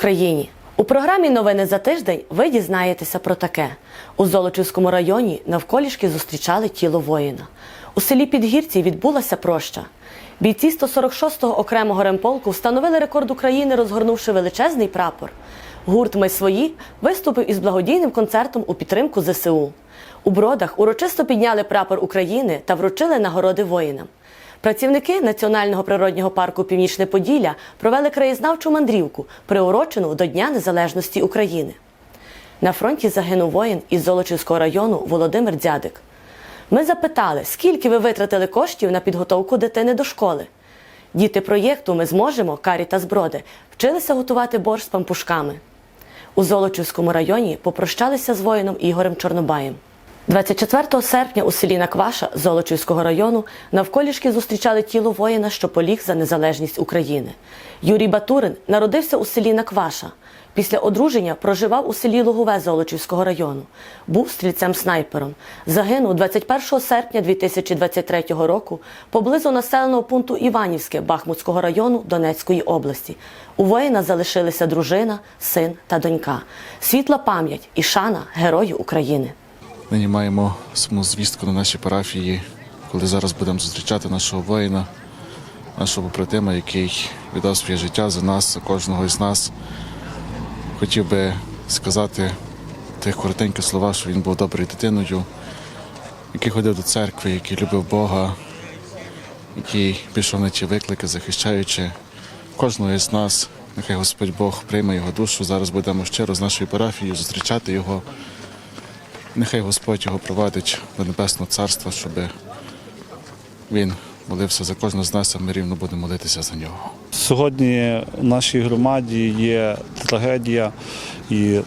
Україні! У програмі Новини за тиждень ви дізнаєтеся про таке. У Золочівському районі навколішки зустрічали тіло воїна. У селі Підгірці відбулася проща. Бійці 146-го окремого ремполку встановили рекорд України, розгорнувши величезний прапор. Гурт Ми свої виступив із благодійним концертом у підтримку ЗСУ. У бродах урочисто підняли прапор України та вручили нагороди воїнам. Працівники Національного природнього парку Північне Поділля провели краєзнавчу мандрівку, приурочену до Дня Незалежності України. На фронті загинув воїн із Золочівського району Володимир Дзядик. Ми запитали, скільки ви витратили коштів на підготовку дитини до школи. Діти проєкту Ми зможемо Карі та Зброди вчилися готувати борщ з пампушками. У Золочівському районі попрощалися з воїном Ігорем Чорнобаєм. 24 серпня у селі Накваша Золочівського району навколішки зустрічали тіло воїна, що поліг за незалежність України. Юрій Батурин народився у селі Накваша. Після одруження проживав у селі Лугове Золочівського району. Був стрільцем-снайпером. Загинув 21 серпня 2023 року поблизу населеного пункту Іванівське Бахмутського району Донецької області. У воїна залишилися дружина, син та донька. Світла пам'ять і шана Герою України. Нині маємо сумну звістку на нашій парафії, коли зараз будемо зустрічати нашого воїна, нашого побратима, який віддав своє життя за нас, за кожного із нас. Хотів би сказати тих коротеньких слова, що він був доброю дитиною, який ходив до церкви, який любив Бога, який пішов на ті виклики, захищаючи кожного із нас. Нехай Господь Бог прийме його душу. Зараз будемо щиро з нашою парафією зустрічати його. Нехай Господь його провадить до Небесного Царства, щоб він молився за кожного з нас, а ми рівно будемо молитися за нього. Сьогодні в нашій громаді є трагедія, і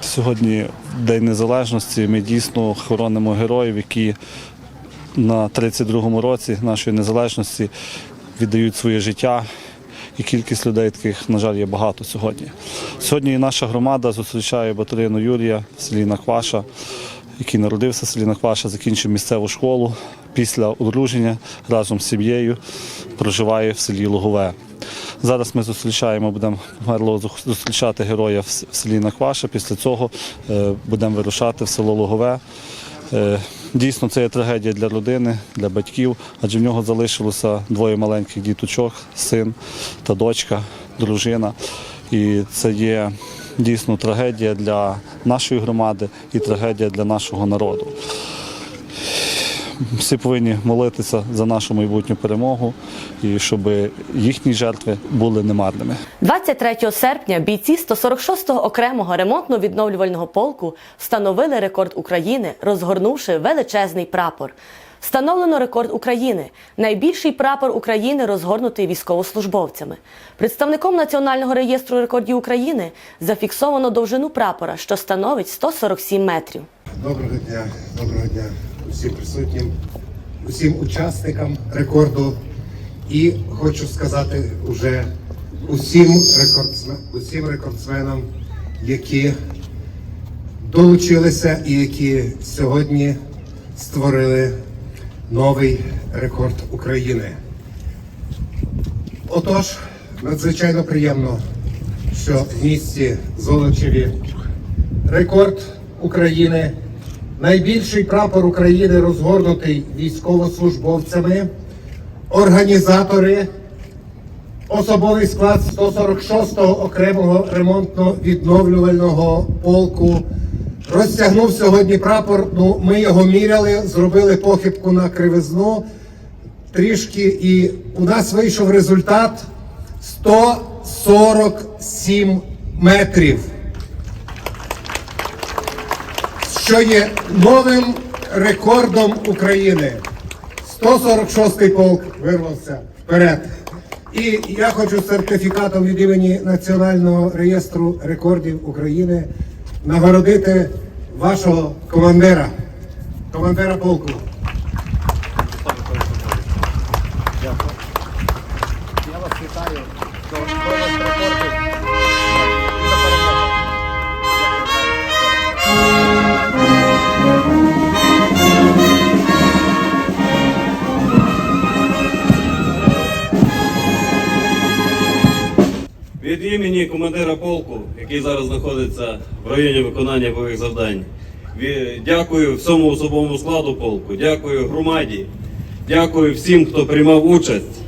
сьогодні, День Незалежності, ми дійсно хоронимо героїв, які на 32-му році нашої незалежності віддають своє життя. І кількість людей таких, на жаль, є багато сьогодні. Сьогодні і наша громада зустрічає батарину Юрія в селі Накваша, який народився в селі Накваша, закінчив місцеву школу. Після одруження разом з сім'єю проживає в селі Лугове. Зараз ми зустрічаємо, будемо померло зустрічати героя в селі Накваша. Після цього е, будемо вирушати в село Лугове. Дійсно, це є трагедія для родини, для батьків, адже в нього залишилося двоє маленьких діточок, син та дочка, дружина. І це є дійсно трагедія для нашої громади і трагедія для нашого народу. Всі повинні молитися за нашу майбутню перемогу і щоб їхні жертви були немарними. 23 серпня бійці 146-го окремого ремонтно-відновлювального полку встановили рекорд України, розгорнувши величезний прапор. Встановлено рекорд України найбільший прапор України, розгорнутий військовослужбовцями. Представником Національного реєстру рекордів України зафіксовано довжину прапора, що становить 147 метрів. Доброго дня, доброго дня усім присутнім, усім учасникам рекорду. І хочу сказати уже усім, рекордсмен, усім рекордсменам, які долучилися і які сьогодні створили новий рекорд України. Отож, надзвичайно приємно, що в місті Золочеві рекорд України, найбільший прапор України розгорнутий військовослужбовцями, організатори, особовий склад 146-го окремого ремонтно-відновлювального полку. Розтягнув сьогодні прапор. Ну, ми його міряли, зробили похибку на кривизну трішки, і у нас вийшов результат 147 метрів що є новим рекордом України. 146-й полк вирвався вперед. І я хочу сертифікатом від імені Національного реєстру рекордів України нагородити вашого командира, командира полку. Я вас вітаю до рекордів. Від імені командира полку який зараз знаходиться в районі виконання бойових завдань. Дякую всьому особовому складу полку, дякую громаді, дякую всім, хто приймав участь.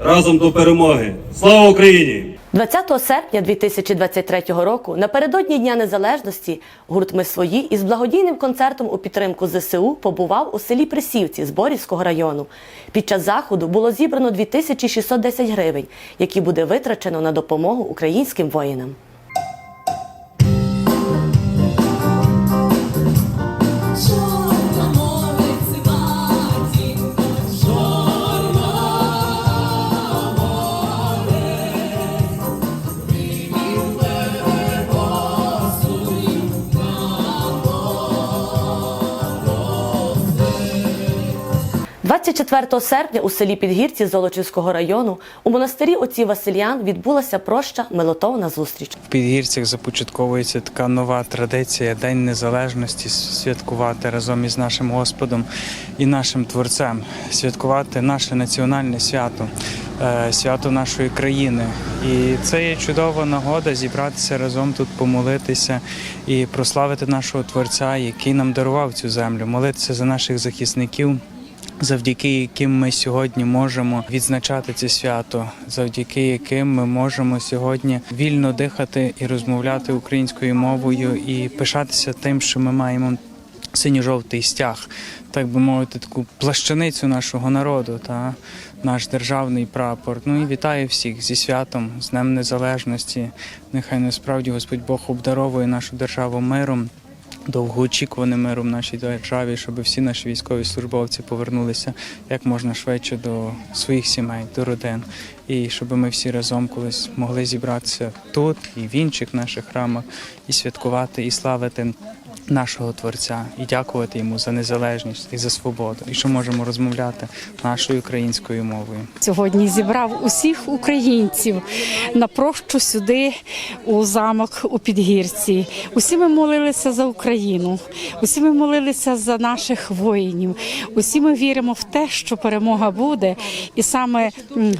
Разом до перемоги. Слава Україні! 20 серпня 2023 року, напередодні Дня Незалежності, гурт Ми свої із благодійним концертом у підтримку ЗСУ побував у селі Присівці Зборівського району. Під час заходу було зібрано 2610 гривень, які буде витрачено на допомогу українським воїнам. – 24 серпня у селі Підгірці Золочівського району у монастирі отців Василіан відбулася проща молитовна зустріч. В Підгірцях започатковується така нова традиція День Незалежності святкувати разом із нашим Господом і нашим Творцем, святкувати наше національне свято, е, свято нашої країни. І це є чудова нагода зібратися разом тут, помолитися і прославити нашого Творця, який нам дарував цю землю, молитися за наших захисників завдяки яким ми сьогодні можемо відзначати це свято, завдяки яким ми можемо сьогодні вільно дихати і розмовляти українською мовою і пишатися тим, що ми маємо синьо-жовтий стяг, так би мовити, таку плащаницю нашого народу та наш державний прапор. Ну і вітаю всіх зі святом, з Днем Незалежності. Нехай насправді Господь Бог обдаровує нашу державу миром довгоочікуваним миром в нашій державі, щоб всі наші військові службовці повернулися як можна швидше до своїх сімей, до родин, і щоб ми всі разом колись могли зібратися тут і в інших наших храмах, і святкувати, і славити. Нашого творця і дякувати йому за незалежність і за свободу, і що можемо розмовляти нашою українською мовою. Сьогодні зібрав усіх українців на прощу сюди у замок у Підгірці. Усі ми молилися за Україну, усі ми молилися за наших воїнів. Усі ми віримо в те, що перемога буде, і саме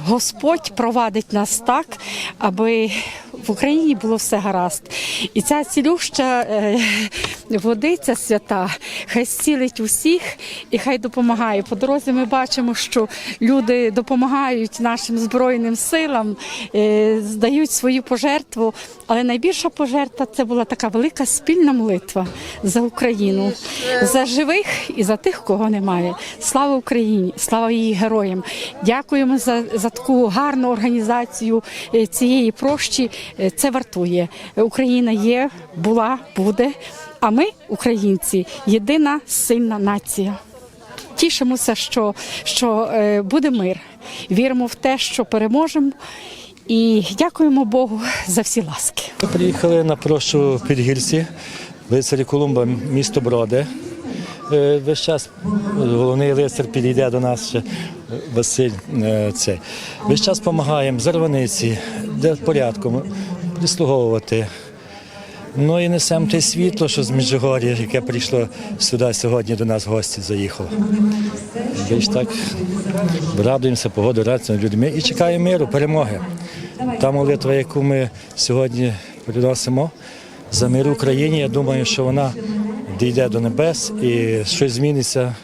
Господь провадить нас так, аби в Україні було все гаразд. І ця цілюща е, водиця свята, хай зцілить усіх і хай допомагає. По дорозі ми бачимо, що люди допомагають нашим збройним силам, е, здають свою пожертву. Але найбільша пожертва це була така велика спільна молитва за Україну, за живих і за тих, кого немає. Слава Україні, слава її героям. Дякуємо за, за таку гарну організацію е, цієї прощі. Е, Це вартує. Україна є, була, буде. А ми, українці, єдина сильна нація. Тішимося, що, що е, буде мир. Віримо в те, що переможемо. І дякуємо Богу за всі ласки. Ми приїхали на прощу в Підгірці, лицарі Колумба, місто Броди. Е, Весь час головний лицар підійде до нас ще Василь. е, Це. Весь час допомагаємо зарваниці, де порядком, прислуговувати. Ну і несемо те світло, що з Міжгор'я, яке прийшло сюди сьогодні до нас в гості заїхало. Більш так радуємося, погоду радуємося людьми і чекаємо миру, перемоги. Та молитва, яку ми сьогодні приносимо за мир Україні, я думаю, що вона дійде до небес і щось зміниться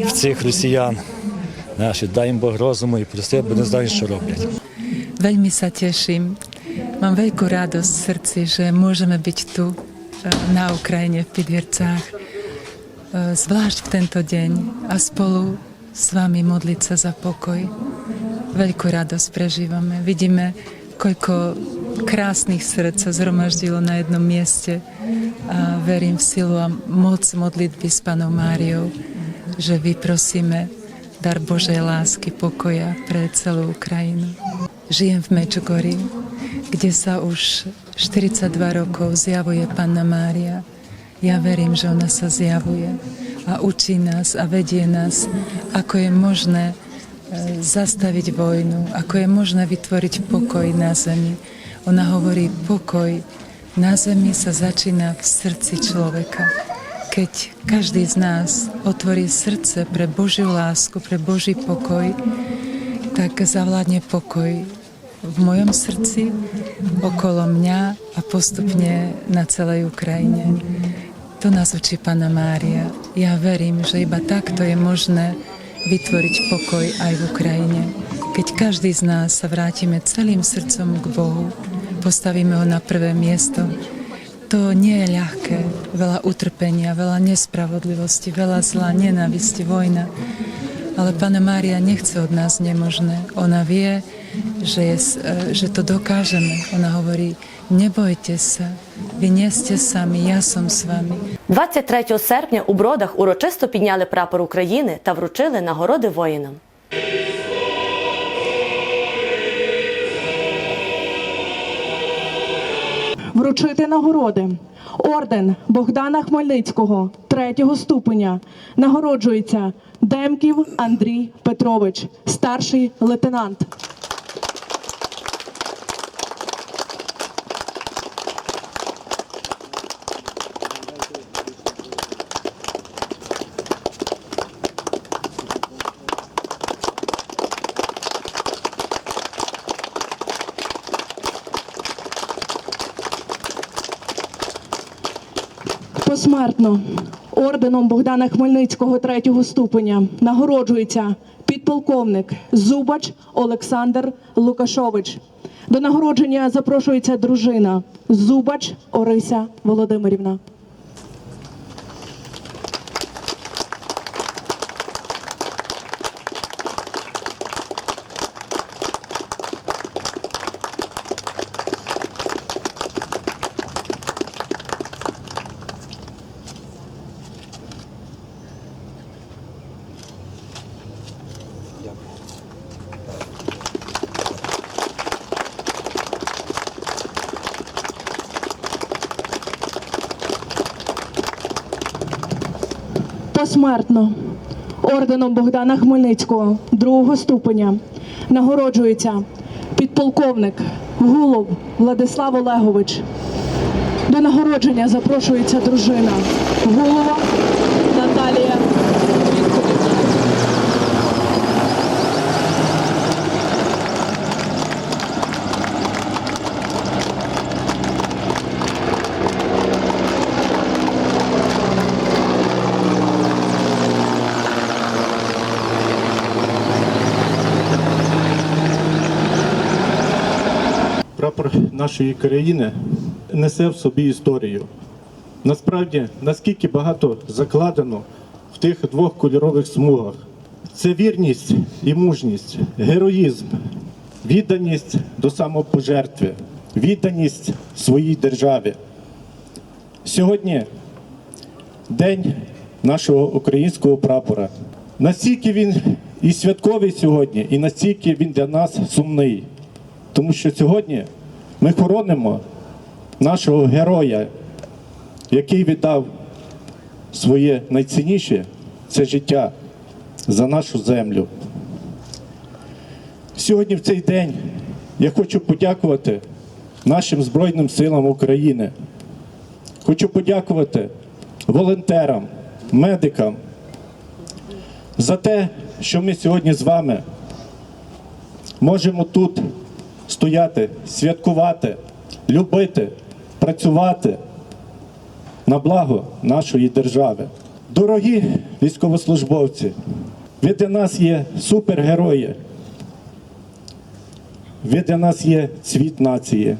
в цих росіян. Наші дай їм Бог розуму і прости, бо не знають, що роблять. Mám veľkú radosť v srdci, že môžeme byť tu e, na Ukrajine v Pidviercách, e, zvlášť v tento deň a spolu s vami modliť sa za pokoj. Veľkú radosť prežívame. Vidíme, koľko krásnych srdc sa zhromaždilo na jednom mieste a verím v silu a moc modlitby s Panou Máriou, že vyprosíme dar Božej lásky, pokoja pre celú Ukrajinu. Žijem v Mečugori, kde sa už 42 rokov zjavuje Panna Mária. Ja verím, že ona sa zjavuje a učí nás a vedie nás, ako je možné e, zastaviť vojnu, ako je možné vytvoriť pokoj na zemi. Ona hovorí, pokoj na zemi sa začína v srdci človeka. Keď každý z nás otvorí srdce pre Božiu lásku, pre Boží pokoj, tak zavládne pokoj v mojom srdci okolo mňa a postupne na celej Ukrajine. To nás učí Pana Mária. Ja verím, že iba takto je možné vytvoriť pokoj aj v Ukrajine. Keď každý z nás sa vrátime celým srdcom k Bohu, postavíme ho na prvé miesto, to nie je ľahké. Veľa utrpenia, veľa nespravodlivosti, veľa zla, nenávisti, vojna. Ale Pana Mária nechce od nás nemožné. Ona vie, že, je, že to dokážeme. Ona hovorí, nebojte sa, vy nie ste sami, ja som s vami. 23 серпня у Бродах урочисто підняли прапор України та вручили нагороди воїнам. Вручити нагороди. Орден Богдана Хмельницького третього ступеня нагороджується Демків Андрій Петрович, старший лейтенант. Посмертно орденом Богдана Хмельницького третього ступеня нагороджується підполковник Зубач Олександр Лукашович. До нагородження запрошується дружина Зубач Орися Володимирівна. Посмертно орденом Богдана Хмельницького другого ступеня нагороджується підполковник Гулов Владислав Олегович. До нагородження запрошується дружина Гулова нашої країни несе в собі історію. Насправді, наскільки багато закладено в тих двох кольорових смугах. Це вірність і мужність, героїзм, відданість до самопожертви, відданість своїй державі. Сьогодні день нашого українського прапора. Настільки він і святковий сьогодні, і настільки він для нас сумний. Тому що сьогодні ми хоронимо нашого героя, який віддав своє найцінніше це життя за нашу землю. Сьогодні в цей день я хочу подякувати нашим Збройним силам України. Хочу подякувати волонтерам, медикам за те, що ми сьогодні з вами можемо тут стояти, святкувати, любити, працювати на благо нашої держави. Дорогі військовослужбовці, ви для нас є супергерої. Ви для нас є цвіт нації.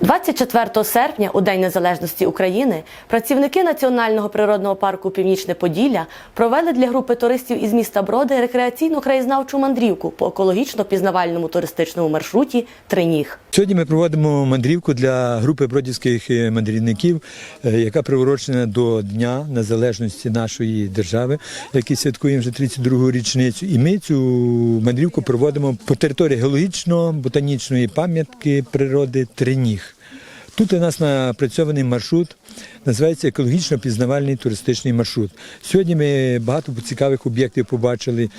24 серпня, у День Незалежності України, працівники Національного природного парку Північне Поділля провели для групи туристів із міста Броди рекреаційну краєзнавчу мандрівку по екологічно-пізнавальному туристичному маршруті Триніг. Сьогодні ми проводимо мандрівку для групи бродівських е, мандрівників, е, яка приурочена до Дня Незалежності нашої держави, який святкуємо вже 32-гу річницю. І ми цю мандрівку проводимо по території геологічно-ботанічної пам'ятки природи Триніг. Тут у нас напрацьований маршрут, називається екологічно-пізнавальний туристичний маршрут. Сьогодні ми багато цікавих об'єктів побачили.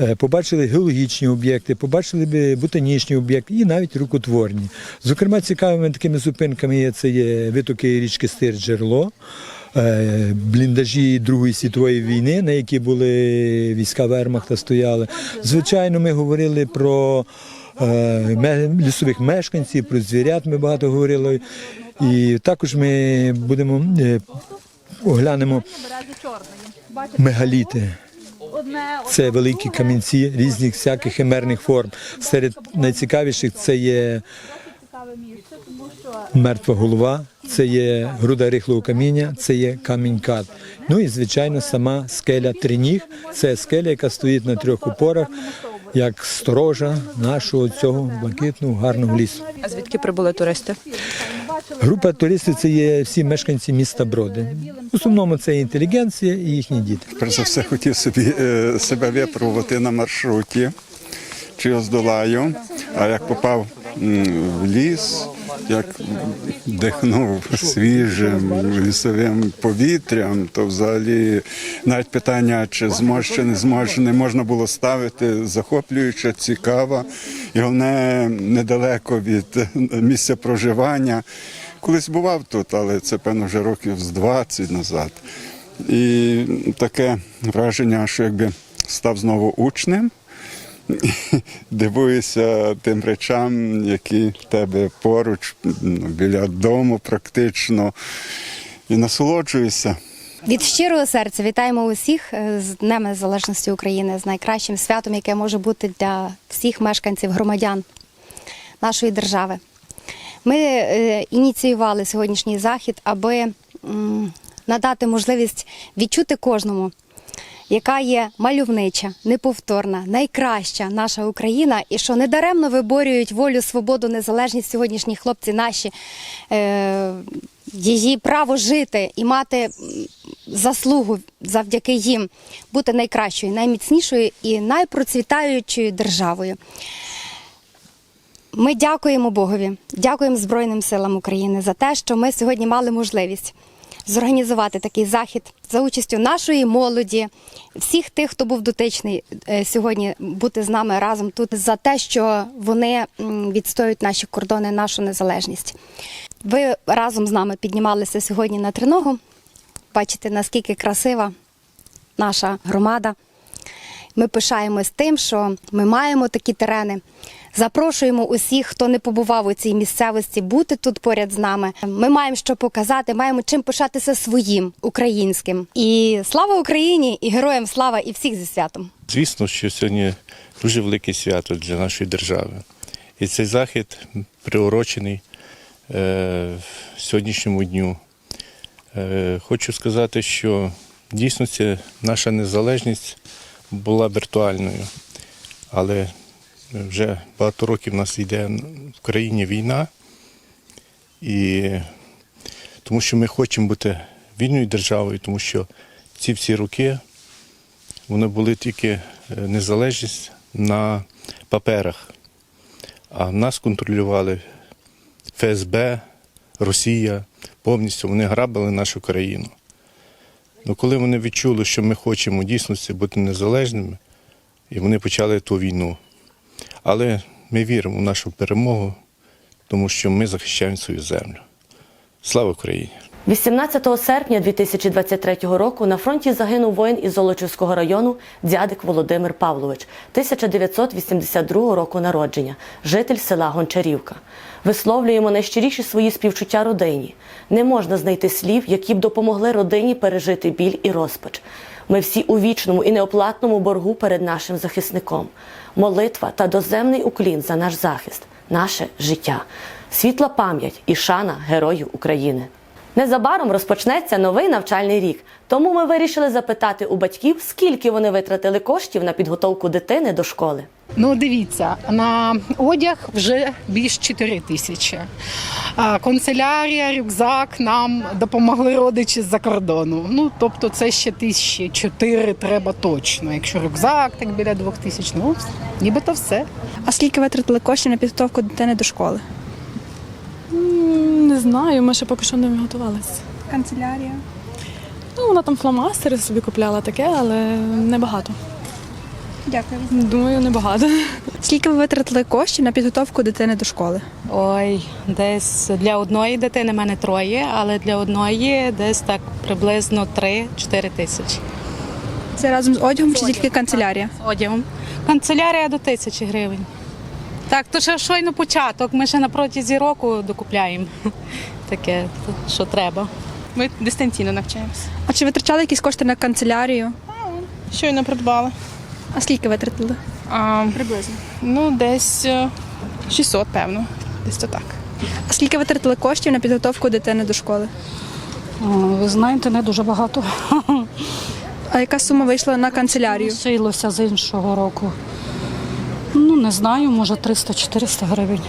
Е, Побачили геологічні об'єкти, побачили ботанічні об'єкти і навіть рукотворні. Зокрема, цікавими такими зупинками є це є витоки річки Стир Джерло, е, бліндажі Другої світової війни, на які були війська Вермахта стояли. Звичайно, ми говорили про лісових мешканців, про звірят ми багато говорили. І також ми будемо е, оглянемо мегаліти. Це великі камінці різних всяких химерних форм. Серед найцікавіших це є мертва голова, це є груда рихлого каміння, це є камінь кат. Ну і звичайно, сама скеля Триніг. Це скеля, яка стоїть на трьох опорах, як сторожа нашого цього блакитного гарного лісу. А звідки прибули туристи? Група туристів це є всі мешканці міста Броди. В основному це інтелігенція і їхні діти. Перш за все хотів собі е, себе випробувати на маршруті, чи я здолаю. А як попав в ліс, як дихнув свіжим лісовим повітрям, то взагалі навіть питання, чи зможе, чи не зможе, не можна було ставити захоплююче, цікаво. І головне, недалеко від місця проживання. Колись бував тут, але це певно вже років з 20 назад. І таке враження, що якби став знову учнем, дивуюся тим речам, які в тебе поруч, ну, біля дому практично, і насолоджуюся. Від щирого серця вітаємо усіх е, з Днем Незалежності України, з найкращим святом, яке може бути для всіх мешканців громадян нашої держави. Ми е, ініціювали сьогоднішній захід, аби надати можливість відчути кожному, яка є мальовнича, неповторна, найкраща наша Україна, і що недаремно виборюють волю, свободу, незалежність сьогоднішні хлопці наші. Е, її право жити і мати заслугу завдяки їм бути найкращою, найміцнішою і найпроцвітаючою державою. Ми дякуємо Богові, дякуємо Збройним силам України за те, що ми сьогодні мали можливість зорганізувати такий захід за участю нашої молоді, всіх тих, хто був дотичний е, сьогодні бути з нами разом тут, за те, що вони відстоюють наші кордони, нашу незалежність. Ви разом з нами піднімалися сьогодні на триногу. Бачите, наскільки красива наша громада. Ми пишаємось тим, що ми маємо такі терени. Запрошуємо усіх, хто не побував у цій місцевості, бути тут поряд з нами. Ми маємо що показати, маємо чим пишатися своїм українським. І слава Україні і героям слава і всіх зі святом. Звісно, що сьогодні дуже велике свято для нашої держави. І цей захід приурочений е, сьогоднішньому дню. Е, хочу сказати, що в дійсності наша незалежність була віртуальною, але вже багато років у нас йде в країні війна, і тому що ми хочемо бути вільною державою, тому що ці всі роки вони були тільки е, незалежність на паперах, а нас контролювали ФСБ, Росія, повністю вони грабили нашу країну. Ну, коли вони відчули, що ми хочемо в дійсності бути незалежними, і вони почали ту війну. Але ми віримо в нашу перемогу, тому що ми захищаємо свою землю. Слава Україні! 18 серпня 2023 року на фронті загинув воїн із Золочівського району дядик Володимир Павлович, 1982 року народження, житель села Гончарівка. Висловлюємо найщиріші свої співчуття родині. Не можна знайти слів, які б допомогли родині пережити біль і розпач. Ми всі у вічному і неоплатному боргу перед нашим захисником. Молитва та доземний уклін за наш захист, наше життя, світла пам'ять і шана герою України. Незабаром розпочнеться новий навчальний рік, тому ми вирішили запитати у батьків, скільки вони витратили коштів на підготовку дитини до школи. Ну, дивіться, на одяг вже більш 4 тисячі. А, Канцелярія, рюкзак нам допомогли родичі з-за кордону. Ну, тобто це ще тисячі чотири треба точно. Якщо рюкзак, так біля двох тисяч, ну, нібито все. А скільки витратили коштів на підготовку дитини до школи? Не знаю, ми ще поки що не готувалися. Канцелярія. Ну, вона там фломастери собі купляла таке, але небагато. Дякую. Думаю, небагато. Скільки ви витратили коштів на підготовку дитини до школи? Ой, десь для одної дитини в мене троє, але для одної десь так приблизно 3-4 тисячі. Це разом з одягом чи тільки канцелярія? З одягом. Канцелярія до тисячі гривень. Так, то ще щойно початок. Ми ще на протязі року докупляємо таке, що треба. Ми дистанційно навчаємося. А чи витрачали якісь кошти на канцелярію? Щойно придбали. А скільки витратили? А, Приблизно. Ну, десь е, 600, певно. Десь то так. А скільки витратили коштів на підготовку дитини до школи? Ви знаєте, не дуже багато. А яка сума вийшла на канцелярію? Лишилося з іншого року. Ну, не знаю, може 300-400 гривень.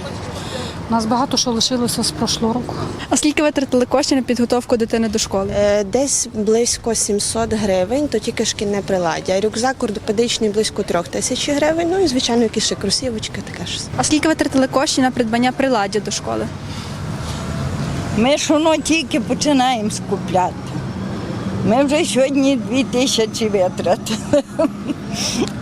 У нас багато що лишилося з прошлого року. А скільки витратили коштів на підготовку дитини до школи? Е, Десь близько 700 гривень, то тільки шкільне приладдя. Рюкзак ортопедичний близько 3 тисяч гривень. Ну і звичайно, якісь ще кросівочки, таке щось. А скільки витратили коштів на придбання приладдя до школи? Ми ж воно тільки починаємо скупляти. Ми вже сьогодні дві тисячі витратили,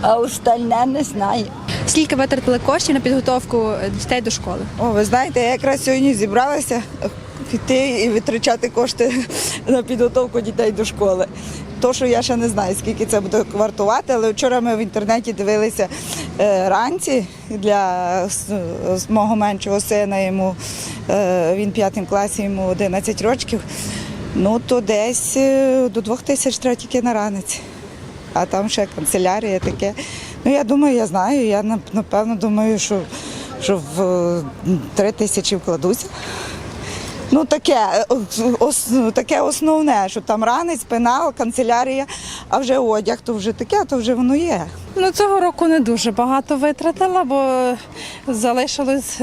а остальне не знаю. Скільки витратили коштів на підготовку дітей до школи? О, ви знаєте, я якраз сьогодні зібралася піти і витрачати кошти на підготовку дітей до школи. То, що я ще не знаю, скільки це буде вартувати, але вчора ми в інтернеті дивилися е, ранці для мого меншого сина, йому е, він в п'ятому класі, йому 11 років. Ну, то десь е, до двох тисяч треба тільки на ранець. А там ще канцелярія таке. Ну, я думаю, я знаю. Я нап- напевно думаю, що, що в е, три тисячі вкладуся. Ну, таке, е, ос, таке основне, що там ранець, пенал, канцелярія, а вже одяг, то вже таке, то вже воно є. Ну, цього року не дуже багато витратила, бо залишилось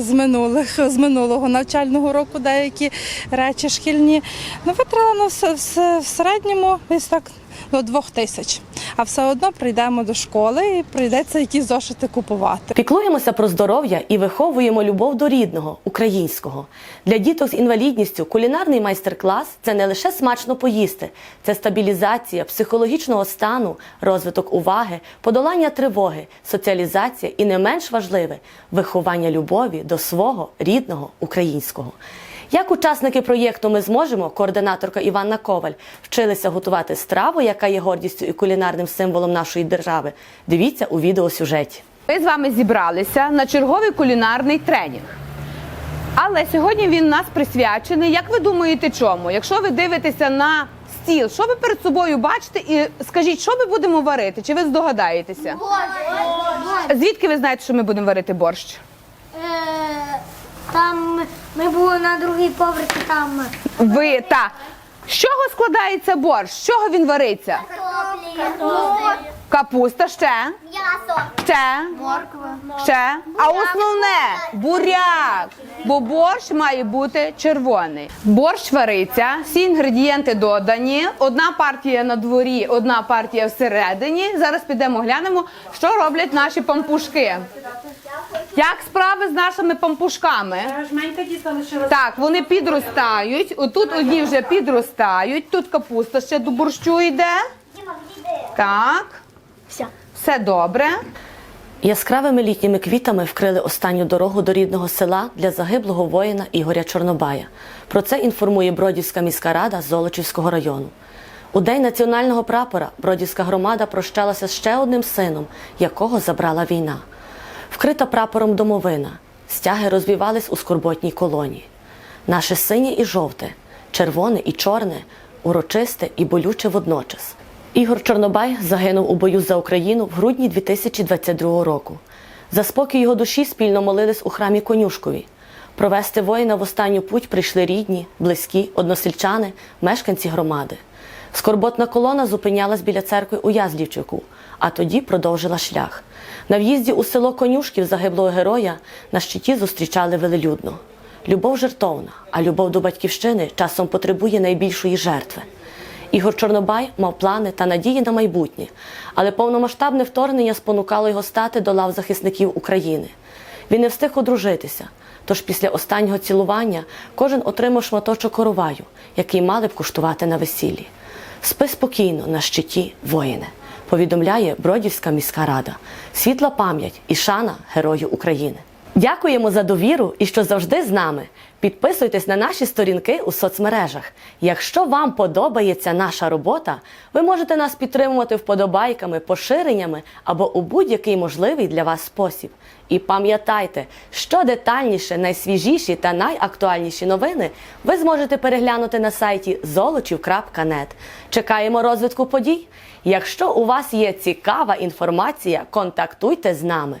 з, минулих з минулого навчального року деякі речі шкільні. Ну, витратила ну, все, в, в середньому десь так до двох тисяч. А все одно прийдемо до школи і прийдеться якісь зошити купувати. Піклуємося про здоров'я і виховуємо любов до рідного, українського. Для діток з інвалідністю кулінарний майстер-клас це не лише смачно поїсти, це стабілізація психологічного стану, розвиток уваги, подолання тривоги, соціалізація і не менш важливе виховання любові до свого рідного українського. Як учасники проєкту Ми зможемо, координаторка Іванна Коваль, вчилися готувати страву, яка є гордістю і кулінарним символом нашої держави. Дивіться у відеосюжеті. Ми з вами зібралися на черговий кулінарний тренінг. Але сьогодні він у нас присвячений. Як ви думаєте, чому? Якщо ви дивитеся на стіл, що ви перед собою бачите, і скажіть, що ми будемо варити? Чи ви здогадаєтеся? Звідки ви знаєте, що ми будемо варити борщ? Там ми були на другій поверсі, там Ви та з чого складається борщ? З чого він вариться? Капуста ще. м'ясо, Ще. морква. Ще. А основне буряк. Бо борщ має бути червоний. Борщ вариться, всі інгредієнти додані. Одна партія на дворі, одна партія всередині. Зараз підемо глянемо, що роблять наші пампушки. Як справи з нашими пампушками? Так, вони підростають. Отут одні вже підростають. Тут капуста ще до борщу йде. Так. Все. Все добре. Яскравими літніми квітами вкрили останню дорогу до рідного села для загиблого воїна Ігоря Чорнобая. Про це інформує Бродівська міська рада Золочівського району. У день національного прапора Бродівська громада прощалася з ще одним сином, якого забрала війна. Вкрита прапором домовина, стяги розвівались у скорботній колоні. Наше синє і жовте, червоне і чорне, урочисте і болюче водночас. Ігор Чорнобай загинув у бою за Україну в грудні 2022 року. За спокій його душі спільно молились у храмі Конюшкові. Провести воїна в останню путь прийшли рідні, близькі, односельчани, мешканці громади. Скорботна колона зупинялась біля церкви у Язлівчику, а тоді продовжила шлях. На в'їзді у село Конюшків загиблого героя на щиті зустрічали велелюдно. Любов жертовна, а любов до батьківщини часом потребує найбільшої жертви. Ігор Чорнобай мав плани та надії на майбутнє, але повномасштабне вторгнення спонукало його стати до лав захисників України. Він не встиг одружитися, тож після останнього цілування кожен отримав шматочок короваю, який мали б куштувати на весіллі. Спи спокійно на щиті, воїне, повідомляє Бродівська міська рада. Світла пам'ять і шана Герою України. Дякуємо за довіру і що завжди з нами. Підписуйтесь на наші сторінки у соцмережах. Якщо вам подобається наша робота, ви можете нас підтримувати вподобайками, поширеннями або у будь-який можливий для вас спосіб. І пам'ятайте, що детальніше, найсвіжіші та найактуальніші новини ви зможете переглянути на сайті золочів.нет. Чекаємо розвитку подій. Якщо у вас є цікава інформація, контактуйте з нами.